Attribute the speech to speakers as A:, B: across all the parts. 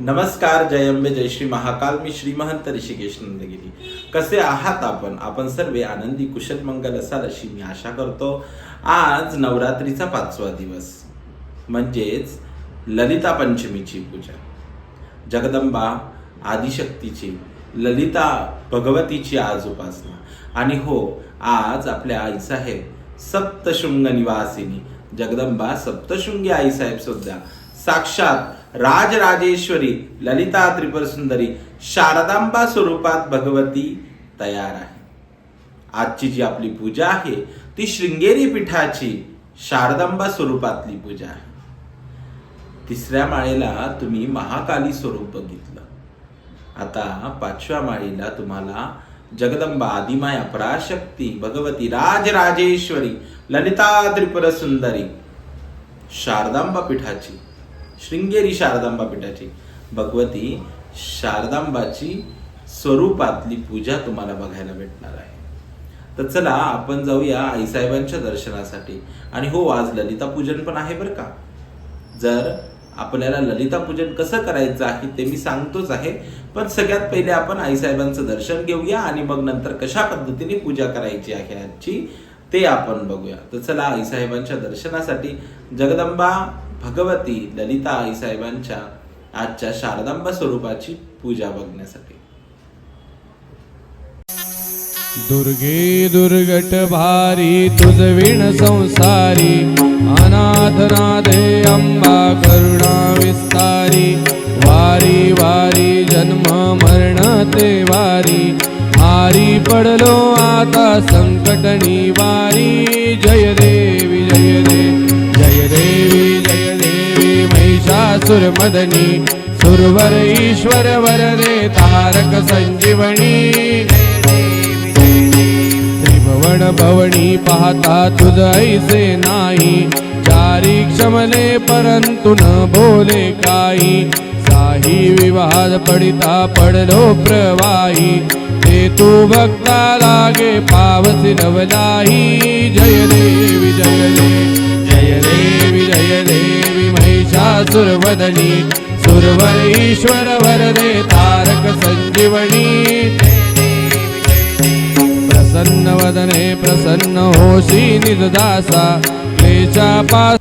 A: नमस्कार जय अंबे जय श्री महाकाल मी श्री महंत ऋषिकेश नंदगिरी. कसे आहात आपण? आपण सर्व आनंदी कुशल मंगल असाल अशी मी आशा करतो. आज नवरात्रीचा पाचवा दिवस. म्हणजेच ललिता पंचमीची पूजा. जगदंबा आदिशक्तीची ललिता भगवतीची आज उपासना. आणि हो आज आपल्या आईसाहेब सप्तशृंग निवासिनी. जगदंबा सप्तशृंगी आईसाहेब सुद्धा. साक्षात राजराजेश्वरी ललिता त्रिपुर सुंदरी शारदांबा स्वरूपात भगवती तयार आहे. आजची जी आपली पूजा आहे ती शृंगेरी पीठाची शारदांबा स्वरूपातली पूजा आहे. तिसऱ्या माळेला तुम्ही महाकाली स्वरूप बघितलं. आता पाचव्या माळीला तुम्हाला जगदंबा आदिमाया पराशक्ती भगवती राजराजेश्वरी ललिता त्रिपुर सुंदरी शारदांबा पीठाची शृंगेरी शारदांबा पीठाची. भगवती शारदांबाची स्वरूपातली पूजा तुम्हाला बघायला भेटणार आहे. तर चला आपण जाऊया आईसाहेबांच्या दर्शनासाठी. आणि हो आज ललिता पूजन पण आहे बरं का? जर आपल्याला ललिता पूजन कसं करायचं आहे ते मी सांगतोच आहे. पण सगळ्यात पहिले आपण आईसाहेबांचं दर्शन घेऊया आणि मग नंतर कशा पद्धतीने पूजा करायची आहे आजची ते आपण बघूया. तर चला आईसाहेबांच्या दर्शनासाठी. जगदंबा भगवती ललिता आईसाहेबांच्या आजच्या शारदांबा स्वरूपाची पूजा बघण्यासाठी.
B: दुर्गे दुर्गट भारी तुझ विण संसारी अनाथनादे अंबा करुणा विस्तारी वारी वारी जन्म मरण ते वारी हारी पडलो आता संकटनी वारी जय देवी सुर मदनी सुरवर ईश्वर वरदे तारक संजीवनी। त्रिभुवन भवनी पाहता तुझ ऐसे नाही चारी क्षमले परंतु न बोले काही। साही विवाद पडिता पडलो प्रवाही ते तू भक्ता लागे पावसी नवलाही जय देवी जय महिषासुरवदनी सुरवर ईश्वर वरदे तारक संजीवनी प्रसन्न वदने प्रसन्न होशी निजदासा क्लेचा पास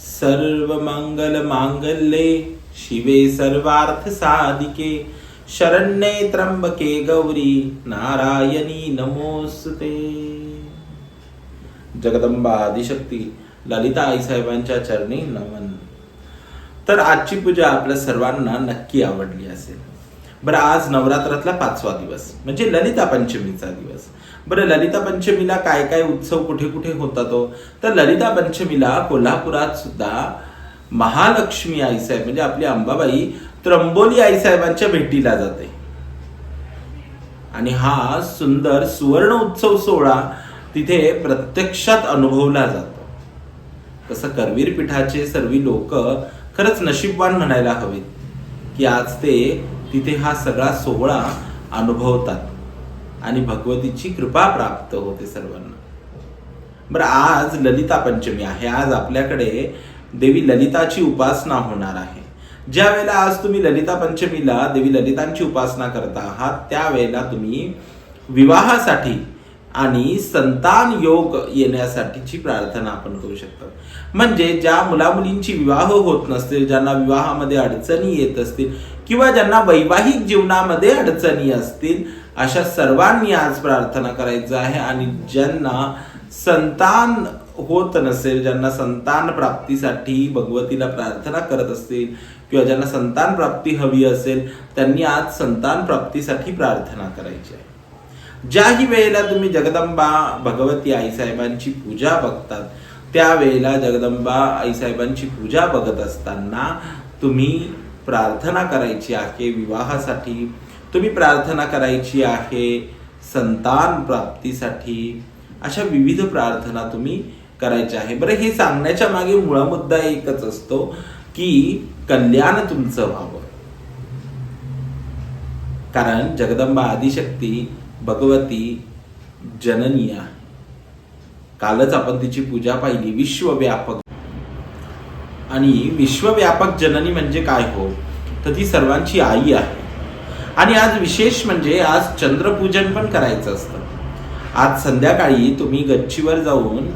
A: सर्व मंगल मांगल्ये शिवे सर्वार्थ साधिके शरण्ये त्र्यंबके गौरी नारायणी नमोस्तुते जगदंबा आदिशक्ती ललिता आईसाहेबांच्या चरणी नमन. तर आजची पूजा आपल्या सर्वांना नक्की आवडली असेल. बरं आज नवरात्रातला पाचवा दिवस म्हणजे ललिता पंचमीचा दिवस. बरं ललिता पंचमीला काय काय उत्सव कुठे कुठे होता तो? तर ललिता पंचमीला कोल्हापुरात सुद्धा महालक्ष्मी आईसाहेब म्हणजे आपली अंबाबाई त्र्यंबोली आईसाहेबांच्या भेटीला जाते. आणि हा सुंदर सुवर्ण उत्सव सोहळा तिथे प्रत्यक्षात अनुभवला जातो. तसं करवीर पीठाचे सर्व लोक खरंच नशीबवान म्हणायला हवेत की आज ते तिथे हा सगळा सोहळा अनुभवतात. आणि भगवतीची कृपा प्राप्त होते सर्वांना. बरं आज ललिता पंचमी आहे. आज आपल्याकडे देवी ललिताची उपासना होणार आहे. ज्या वेळेला आज तुम्ही ललिता पंचमीला देवी ललितांची उपासना करता आहात त्यावेळेला तुम्ही विवाहासाठी आणि संतान योग येण्यासाठीची प्रार्थना आपण करू शकतो. म्हणजे ज्या मुलामुलींची विवाह होत नसतील ज्यांना विवाहामध्ये अडचणी येत असतील किंवा ज्यांना वैवाहिक जीवनामध्ये अडचणी असतील अशा सर्वांनी आज प्रार्थना करायचं आहे. आणि ज्यांना संतान होत नसेल ज्यांना संतान प्राप्तीसाठी भगवतीला प्रार्थना करत असतील किंवा ज्यांना संतान प्राप्ती हवी असेल त्यांनी आज संतान प्राप्तीसाठी प्रार्थना करायची आहे. ज्याही वेळेला तुम्ही जगदंबा भगवती आईसाहेबांची पूजा बघतात त्यावेळेला जगदंबा आईसाहेबांची पूजा बघत असताना तुम्ही प्रार्थना करायची आहे विवाहासाठी. तुम्ही प्रार्थना करायची आहे संतान प्राप्तीसाठी. अशा विविध प्रार्थना तुम्ही करायच्या आहे. बरं हे सांगण्याच्या मागे मुळा मुद्दा एकच असतो की कल्याण तुमचं व्हावं. कारण जगदंबा आदिशक्ती भगवती जननी आहे कालच आपण तिची पूजा पाहिली विश्वव्यापक. आणि विश्वव्यापक जननी म्हणजे काय हो? तर ती सर्वांची आई आहे. आणि आज विशेष म्हणजे आज चंद्रपूजन पण करायचं असतं. आज संध्याकाळी तुम्ही गच्चीवर जाऊन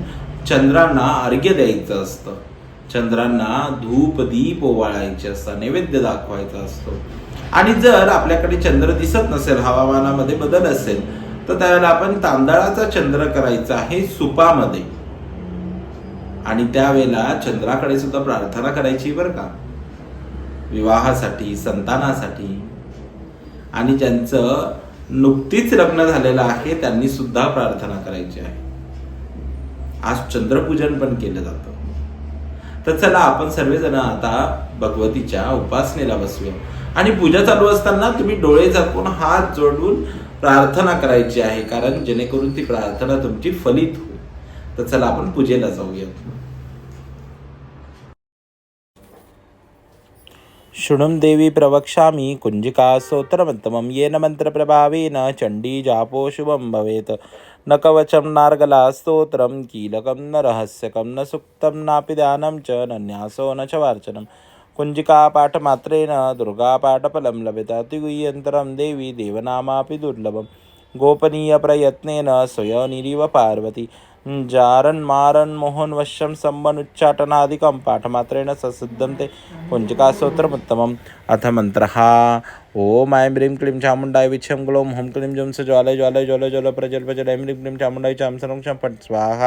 A: चंद्रांना अर्घ्य द्यायचं असतं. चंद्रांना धूप दीप ओवाळायचे असतं नैवेद्य दाखवायचा असतो. आणि जर आपल्याकडे चंद्र दिसत नसेल हवामानामध्ये बदल असेल तर त्यावेळेला आपण तांदळाचा चंद्र करायचा आहे सुपामध्ये. आणि त्यावेळेला चंद्राकडे सुद्धा प्रार्थना करायची बरं का. विवाहासाठी संतानासाठी. आणि ज्यांचं नुकतीच लग्न झालेलं आहे त्यांनी सुद्धा प्रार्थना करायची आहे. आज चंद्रपूजन पण केलं जातं. तर चला आपण सर्वजण आता भगवतीच्या उपासनेला बसूया. आणि पूजा चालू असताना तुम्ही डोळे झाकून हात जोडून प्रार्थना करायची आहे कारण जेणेकरून ती प्रार्थना तुमची फलित होईल. तर चला आपण पूजेला जाऊया. शृणुम देवी प्रवक्षामी कुञ्जिका स्तोत्रमत्तमं येन मन्त्रप्रभावेन चण्डी जापो शुभं भवेत्। न कवचं नार्गला स्तोत्रं कीलकं न रहस्यकं न सुक्तं नापि दानं च न न्यासो न च वार्चनं। కుంజికాపాఠ మాత్రేణ దుర్గాపాఠఫలం లభితతి గుహ్యంతరం దేవి దేవనామాపి దుర్లభం. గోపనీయ ప్రయత్నేన స్వయనిరివ పార్వతి. జారన్ మారన్ మోహన్ వశ్యం సంబనుచ్చాటనాదికం పాఠమాత్రేణ ససిద్ధం తే కుంజికాస్తోత్రముత్తమం. అథ మంత్ర. ఓం ఐం హ్రీం క్లీం చాముండాయ విచ్ఛం గ్లోం హుం క్లీం జం స జ్వాలయ జ్వాలయ జ్వాల జ్వాల ప్రజల్ ప్రజల ఐం హ్రీం క్లీం చాముండాయ చాం పట్ స్వాహ.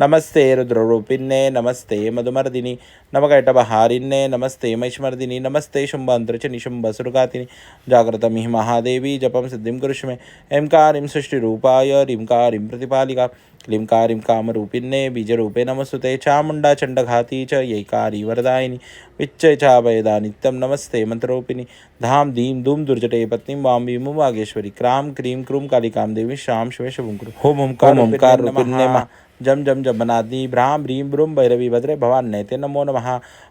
A: सनं क्षं फट् स्वाहा नमस्ते रुद्ररूपिण्ये नमस्ते मधुमर्दिनि नमकैटबहारिण्ये नमस्ते महिष्मर्दिनि नमस्ते शुम्भान्तरिच निशुम्भसुरघातिनि जाग्रतमिहि महादेवी जपं सिद्धिं कुरुष्व मे ऐं सृष्टिरूपाय ह्रीं प्रतिपालिका क्लीं कारीं कामरूपिण्ये बीजरूपे नमस्तुते चामुण्डा चण्डघाती च यैकारी वरदायिनि विच्चय चाभयदा नित्यं नमस्ते मन्त्ररूपिणि धाम धीं धूं दुर्जटे पत्नीं वां भीमुं वागेश्वरी क्रां क्रीं क्रूं कालिकां देवी श्रां शिवे शुभं कुरु होम ओंकार ओंकार रूपिण्ये नमः जम जम जमनादि भ्रां ब्रीं ब्रूं भैरवी भद्रे भवान्नयते नमो नमः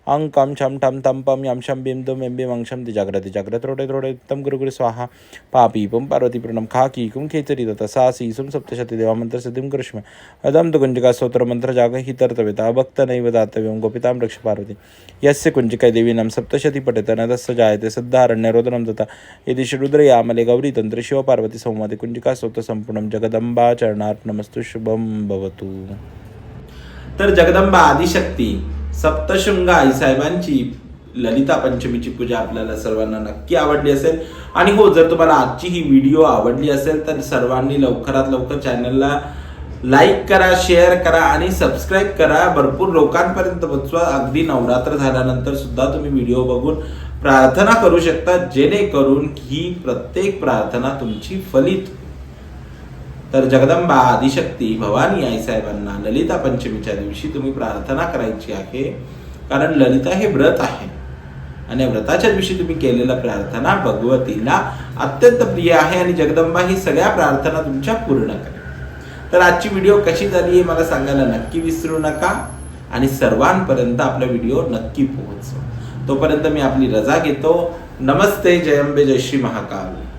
A: अंकं छं ठं तं पं यं शं बिं दुं एं बिं अंशं दिजाग्रति जाग्रत रोडे रोडे तं गुरु गुरु स्वाहा पापी पुं पार्वती पूर्णं खाकी खेचरी तथा सा सीसुं सप्तशती देवामन्त्र अदं तु कुञ्जिका जाग तर्तव्यता भक्तनैव दातव्यं गोपितां रक्ष पार्वती यस्य कुञ्जिका देवीनां सप्तशती पठेत न तस्य जायते सद्धारण्यरोदनं तथा यदि श्रुद्रयामले गौरी तन्त्र शिवपार्वती संवादे स्तोत्र शुभं भवतु तर जगदंबा आदिशक्ती सप्तशृंग आईसाहेबांची ललिता पंचमीची पूजा आपल्याला सर्वांना नक्की आवडली असेल. आणि हो जर तुम्हाला आजची ही व्हिडिओ आवडली असेल तर सर्वांनी लवकरात लवकर चॅनलला लाईक करा शेअर करा आणि सबस्क्राईब करा. भरपूर लोकांपर्यंत पोचवा. अगदी नवरात्र झाल्यानंतर सुद्धा तुम्ही व्हिडिओ बघून प्रार्थना करू शकता जेणेकरून ही प्रत्येक प्रार्थना तुमची फलित तर जगदंबा आदिशक्ती भवानी आईसाहेबांना ललिता पंचमीच्या दिवशी तुम्ही प्रार्थना करायची आहे. कारण ललिता हे व्रत आहे. आणि या व्रताच्या दिवशी तुम्ही केलेला प्रार्थना भगवतीला अत्यंत प्रिय आहे आणि जगदंबा ही सगळ्या प्रार्थना तुमच्या पूर्ण करेल. तर आजची व्हिडिओ कशी झाली आहे मला सांगायला नक्की विसरू नका आणि सर्वांपर्यंत आपला व्हिडिओ नक्की पोहोचव. तोपर्यंत मी आपली रजा घेतो. नमस्ते जयंबे जय श्री महाकाल.